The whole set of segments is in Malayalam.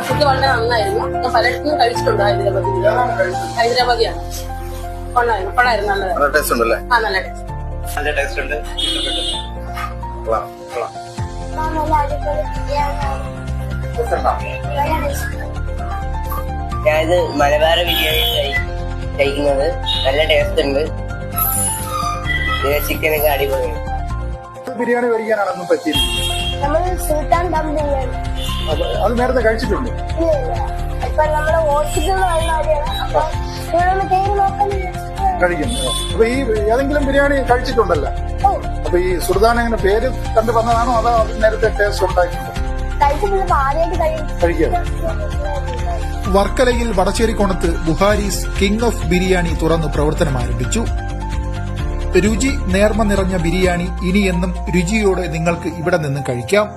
ആ ഫുഡ് വളരെ നന്നായിരുന്നു. ഞാൻ പലയിടത്തും കഴിച്ചിട്ടുണ്ട് ഹൈദരാബാദ് ഹൈദരാബാദിയാണ്. കൊള്ളായിരുന്നു. കൊള്ളായിരുന്നു. നല്ലത് നല്ല ടേസ്റ്റ് ഉണ്ടല്ലേ? ആ നല്ല ടേസ്റ്റ് നല്ല ടേസ്റ്റ് ഉണ്ട്. ഞാനിത് മലബാർ ബിരിയാണി കഴി- കഴിക്കുന്നത്. നല്ല ടേസ്റ്റ് ഉണ്ട്. ചിക്കനൊക്കെ അടിപൊളിയാണ്. ബിരിയാണി കഴിക്കാനാണെന്നും പറ്റിയില്ല. നമ്മൾ സുൽത്താൻ ദം ബിരിയാണി അത് നേരത്തെ കഴിച്ചിട്ടുണ്ട്. കഴിക്കുന്നു അപ്പൊ ഈ ഏതെങ്കിലും ബിരിയാണി കഴിച്ചിട്ടുണ്ടല്ലോ? അപ്പൊ ഈ സുൽത്താൻ എങ്ങനെ പേര് കണ്ടു വന്നതാണോ അതോ അത് നേരത്തെ ടേസ്റ്റ് ഉണ്ടായിട്ടുണ്ടോ വർക്കലയിൽ വടശ്ശേരിക്കോണത്ത് ബുഹാരീസ് കിങ് ഓഫ് ബിരിയാണി തുറന്ന് പ്രവർത്തനം ആരംഭിച്ചു. രുചി നേർമ നിറഞ്ഞ ബിരിയാണി ഇനിയെന്നും രുചിയോടെ നിങ്ങൾക്ക് ഇവിടെ നിന്ന് കഴിക്കാം.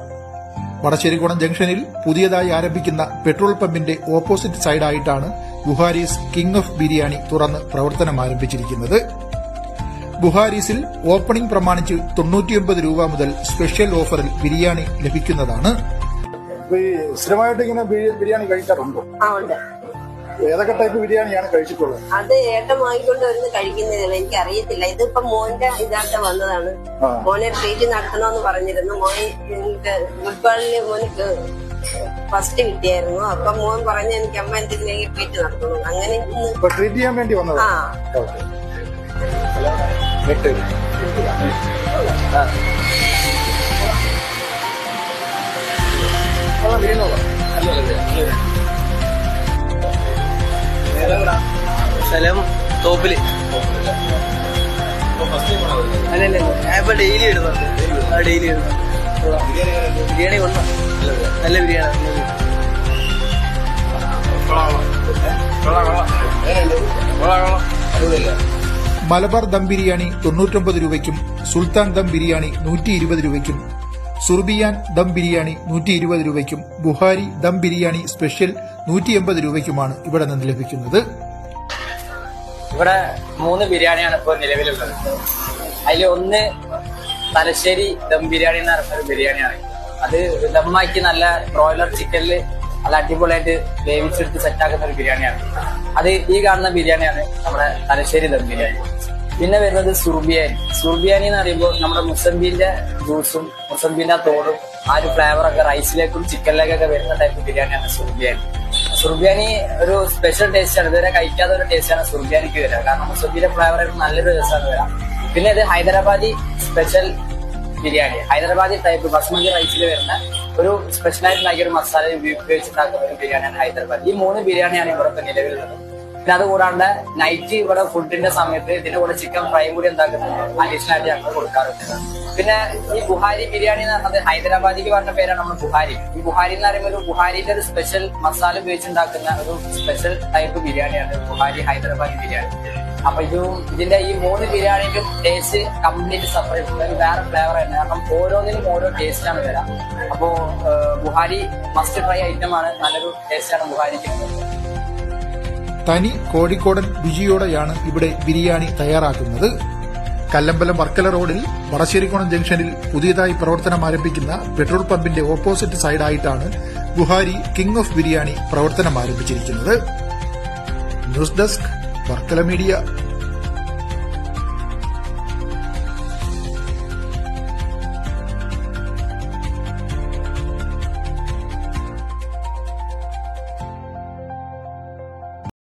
വടശ്ശേരിക്കോണം ജംഗ്ഷനിൽ പുതിയതായി ആരംഭിക്കുന്ന പെട്രോൾ പമ്പിന്റെ ഓപ്പോസിറ്റ് സൈഡായിട്ടാണ് ബുഹാരീസ് കിങ് ഓഫ് ബിരിയാണി തുറന്ന് പ്രവർത്തനം ആരംഭിച്ചിരിക്കുന്നത്. ബുഹാരീസിൽ ഓപ്പണിംഗ് പ്രമാണിച്ച് തൊണ്ണൂറ്റിയൊമ്പത് രൂപ മുതൽ സ്പെഷ്യൽ ഓഫറിൽ ബിരിയാണി ലഭിക്കുന്നതാണ്. ഈ സ്ഥിരമായിട്ട് ഇങ്ങനെ ബിരിയാണി കഴിക്കാറുണ്ടോ? ഏതൊക്കെ ടൈപ്പ് ബിരിയാണിയാണ് കഴിച്ചിട്ടുള്ളത്? അത് ഏട്ടൻ വാങ്ങിക്കൊണ്ട് വരുന്ന കഴിക്കുന്നതിന് എനിക്ക് അറിയത്തില്ല ഇതിപ്പോ മോന്റെ ഇതായിട്ട് വന്നതാണ്. മോനെ ട്രീറ്റ് നടത്തണമെന്ന് പറഞ്ഞിരുന്നു. മോൻ ഫുട്ബോളിന് മോനിക്ക് ഫസ്റ്റ് കിട്ടിയായിരുന്നു. അപ്പൊ മോൻ പറഞ്ഞു എനിക്ക് അമ്മ എന്തെങ്കിലും ട്രീറ്റ് നടത്തണം അങ്ങനെ ട്രീറ്റ് ചെയ്യാൻ വേണ്ടി വന്നത്? ആ. വന്നതാണ് ഓക്കെ സ്ഥലം തോപ്പിൽ അല്ലല്ല ഇപ്പൊ ഡെയിലി ഇടുന്നുണ്ട് ആ ഡെയിലി ഇടുന്നുണ്ട് ബിരിയാണി കൊണ്ട? നല്ല ബിരിയാണി. മലബാർ ദം ബിരിയാണി തൊണ്ണൂറ്റൊമ്പത് രൂപയ്ക്കും സുൽത്താൻ ദം ബിരിയാണി നൂറ്റി ഇരുപത് രൂപയ്ക്കും സുർബിയാൻ ദം ബിരിയാണി നൂറ്റി ഇരുപത് രൂപയ്ക്കും ബുഹാരി ദം ബിരിയാണി സ്പെഷ്യൽ നൂറ്റി എൺപത് രൂപയ്ക്കുമാണ് ഇവിടെ നിന്ന് ലഭിക്കുന്നത്. ഇവിടെ മൂന്ന് ബിരിയാണിയാണ് ഇപ്പോൾ നിലവിലുള്ളത്. അതിൽ ഒന്ന് തലശ്ശേരി ദം ബിരിയാണി എന്ന് പറയുന്ന ഒരു ബിരിയാണിയാണ്. അത് ദമ്മാക്കി നല്ല ബ്രോയിലർ ചിക്കനിൽ നല്ല അടിപൊളിയായിട്ട് വേവിച്ചെടുത്ത് സെറ്റാക്കുന്ന ഒരു ബിരിയാണിയാണ്. അത് ഈ കാണുന്ന ബിരിയാണിയാണ് നമ്മുടെ തലശ്ശേരി ദം ബിരിയാണി. പിന്നെ വരുന്നത് സുർബിയാനി. സുർബിയാനി എന്ന് പറയുമ്പോൾ നമ്മുടെ മുസംബീന്റെ ജ്യൂസും മുസംബീന്റെ തോടും ആ ഒരു ഫ്ലേവറൊക്കെ റൈസിലേക്കും ചിക്കനിലേക്കൊക്കെ വരുന്ന ടൈപ്പ് ബിരിയാണിയാണ് സുർബിയാനി. സുർബിയാനി ഒരു സ്പെഷ്യൽ ടേസ്റ്റ് ആണ്. ഇതുവരെ കഴിക്കാത്ത ഒരു ടേസ്റ്റ് ആണ് സുർബിയാനിക്ക് വരിക. കാരണം സുർബിയുടെ ഫ്ലേവർ നല്ലൊരു രസമാണ് വരാം പിന്നെ ഇത് ഹൈദരാബാദി സ്പെഷ്യൽ ബിരിയാണി. ഹൈദരാബാദി ടൈപ്പ് ബസ്മതി റൈസിൽ വരുന്ന ഒരു ഉണ്ടാക്കിയ ഒരു മസാല ഉപയോഗിച്ചിട്ടാക്കുന്ന ഒരു ബിരിയാണിയാണ് ഹൈദരാബാദ്. ഈ മൂന്ന് ബിരിയാണിയാണ് ഇവിടെ നിലവിലുള്ളത്. പിന്നെ അതുകൂടാണ്ട് നൈറ്റ് ഇവിടെ ഫുഡിന്റെ സമയത്ത് ഇതിന്റെ കൂടെ ചിക്കൻ ഫ്രൈ കൂടി എന്താക്കുന്നത് അഡീഷണൽ ആയിട്ട് ഞങ്ങൾ കൊടുക്കാറുണ്ട്. പിന്നെ ഈ ബുഹാരി ബിരിയാണി എന്ന് പറഞ്ഞത് ഹൈദരാബാദിക്ക് പറഞ്ഞ പേരാണ് നമ്മൾ ബുഹാരി. ഈ ബുഹാരി എന്ന് പറയുമ്പോൾ ഒരു ബുഹാരിന്റെ ഒരു സ്പെഷ്യൽ മസാല ഉപയോഗിച്ചുണ്ടാക്കുന്ന ഒരു സ്പെഷ്യൽ ടൈപ്പ് ബിരിയാണിയാണ് ബുഹാരി ഹൈദരാബാദി ബിരിയാണി. അപ്പൊ ഇതും ഇതിന്റെ ഈ മൂന്ന് ബിരിയാണിക്കും ടേസ്റ്റ് കംപ്ലീറ്റ് സെപ്പറേറ്റ് ഉണ്ട് വേറെ ഫ്ലേവർ തന്നെ. കാരണം ഓരോന്നിനും ഓരോ ടേസ്റ്റ് ആണ് വരാം. അപ്പോ ബുഹാരി മസ്റ്റ് ട്രൈ ഐറ്റം ആണ്. നല്ലൊരു ടേസ്റ്റ് ആണ് ബുഹാരിക്ക്. തനി കോഴിക്കോടൻ രുചിയോടെയാണ് ഇവിടെ ബിരിയാണി തയ്യാറാക്കുന്നത്. കല്ലമ്പലം വർക്കല റോഡിൽ വടശ്ശേരിക്കോണം ജംഗ്ഷനിൽ പുതിയതായി പ്രവർത്തനം ആരംഭിക്കുന്ന പെട്രോൾ പമ്പിന്റെ ഓപ്പോസിറ്റ് സൈഡായിട്ടാണ് ഗുഹാരി കിങ് ഓഫ് ബിരിയാണി പ്രവർത്തനം ആരംഭിച്ചിരിക്കുന്നത്. News desk Varkala media.